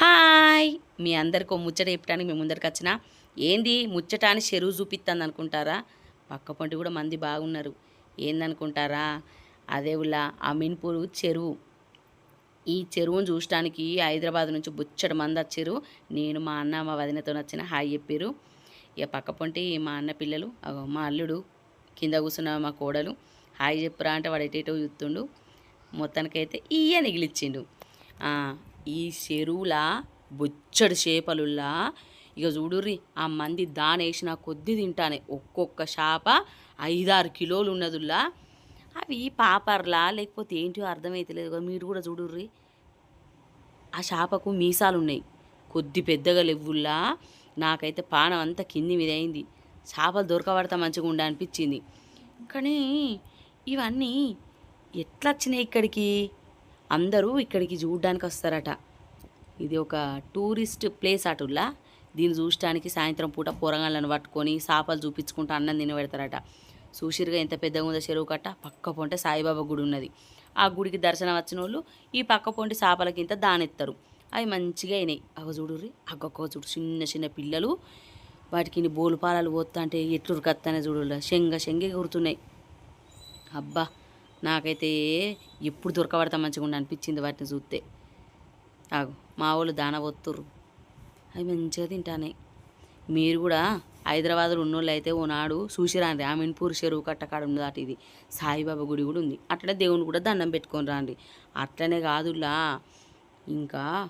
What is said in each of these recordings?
Hi. మీ అందరికో ముచ్చట చెప్పడానికి మేము ముందరికి వచ్చిన. ఏంది? ముచ్చట అని చెరువు చూపిస్తుంది అనుకుంటారా? పక్క పొంటి కూడా మంది బాగున్నారు. ఏందనుకుంటారా? అదే ఉలా అమీన్పూర్ చెరువు. ఈ చెరువును చూడటానికి హైదరాబాద్ నుంచి బుచ్చడు మంది వచ్చారు. నేను మా అన్న మా వదినతో వచ్చిన. హాయ్ చెప్పారు ఇక పక్క పొంటి మా అన్న పిల్లలు మా అల్లుడు కింద కూర్చున్న మా కోడలు. హాయ్ చెప్పురా అంటే వాడు ఎటేటో చూస్తుండు. మొత్తానికైతే ఇయ్య నిగిలిచ్చిండు. ఈ చెరువులా బొచ్చడి చేపలుల్లా ఇక చూడుర్రి ఆ మంది దానేసిన కొద్ది తింటానే. ఒక్కొక్క చేప ఐదారు కిలోలు ఉన్నదుల్లా. అవి పాపర్లా లేకపోతే ఏంటో అర్థమైతలేదు కదా మీరు కూడా చూడుర్రి. ఆ చేపకు మీసాలు ఉన్నాయి కొద్ది పెద్దగా లెవ్వుల్లా. నాకైతే పానం అంతా కింది మీద అయింది. చేపలు దొరకబడతా మంచిగా ఉండ అనిపించింది. కానీ ఇవన్నీ ఎట్లా వచ్చినాయి ఇక్కడికి? అందరూ ఇక్కడికి చూడడానికి వస్తారట ఇది ఒక టూరిస్ట్ ప్లేస్ అటుల్లా దీన్ని చూడటానికి సాయంత్రం పూట పొరగాళ్ళను పట్టుకొని చేపలు చూపించుకుంటూ అన్నం తిని పెడతారట చూసిరుగా ఎంత పెద్దగా ఉందో చెరువు కట్ట? పక్క పొంటే సాయిబాబా గుడి ఉన్నది. ఆ గుడికి దర్శనం వచ్చిన వాళ్ళు ఈ పక్క పొంటి చేపలకి ఇంత దానెత్తారు. అవి మంచిగా అయినాయి. అగ చూడుర్రి అగ్గొక్క చూడు చిన్న చిన్న పిల్లలు వాటికి బోలుపాలలు పోతా అంటే ఎట్లు కత్తనే చూడుర్రా శంగ శంగే గుర్తున్నాయి అబ్బా! నాకైతే ఎప్పుడు దొరకబడతా మంచిగా అనిపించింది వాటిని చూస్తే. ఆగు మా వాళ్ళు దాన పోతుర్రు. అవి మంచిగా తింటానే. మీరు కూడా హైదరాబాద్లో ఉన్నోళ్ళు అయితే ఓనాడు చూసిరాండి ఆమెన్పూర్ చెరువు కట్టకాడ ఉంది అటు ఇది. సాయిబాబా గుడి కూడా ఉంది. అట్లనే దేవుని కూడా దండం పెట్టుకొని రాండి అట్లనే కాదులా ఇంకా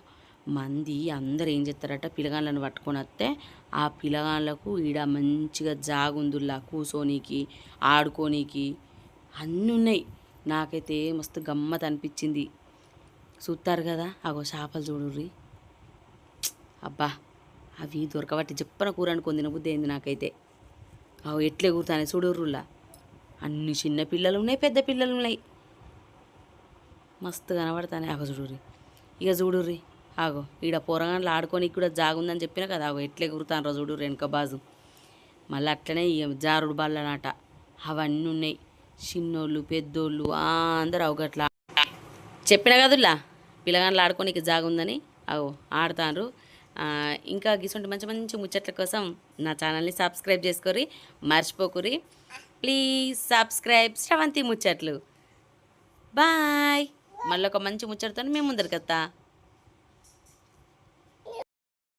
మంది అందరు ఏం చేస్తారట పిలగాళ్ళని పట్టుకొని వస్తే ఆ పిలగాళ్ళకు ఈడ మంచిగా జాగుందుల్లా కూసోనీకి ఆడుకోనీకి అన్నీ ఉన్నాయి నాకైతే మస్తు గమ్మత్ అనిపించింది. చూస్తారు కదా అగో చేపలు చూడుర్రి. అబ్బా అవి దొరకబట్టి చెప్పన కూర అనుకొని తినబుద్ధి అయింది నాకైతే. అవు ఎట్లే కూర్తానే చూడుర్రులా. అన్ని చిన్న పిల్లలు ఉన్నాయి పెద్ద పిల్లలు ఉన్నాయి. మస్తు కనబడతానే. అగో చూడుర్రి. ఇక చూడుర్రి. ఆగో ఈడ పొరగాండ్లు ఆడుకొని కూడా జాగుందని చెప్పిన కదా ఆగో ఎట్లే కురుతాను చూడు వెనక బాజు. మళ్ళీ అట్లనే ఇక జారుడు బల్లనాట అవన్నీ ఉన్నాయి. చిన్నోళ్ళు పెద్దోళ్ళు అందరు అందరూ అవగట్లా చెప్పిన కదులా పిల్లగాళ్ళు ఆడుకోనికి జాగుందని అవు ఆడతారు ఇంకా గిసుంటి మంచి మంచి ముచ్చట్ల కోసం నా ఛానల్ని సబ్స్క్రైబ్ చేసుకోరి మర్చిపోకురి ప్లీజ్ సబ్స్క్రైబ్ శ్రవంతి ముచ్చట్లు. బాయ్. మళ్ళీ ఒక మంచి ముచ్చటతో మేము ముందరికి వస్తా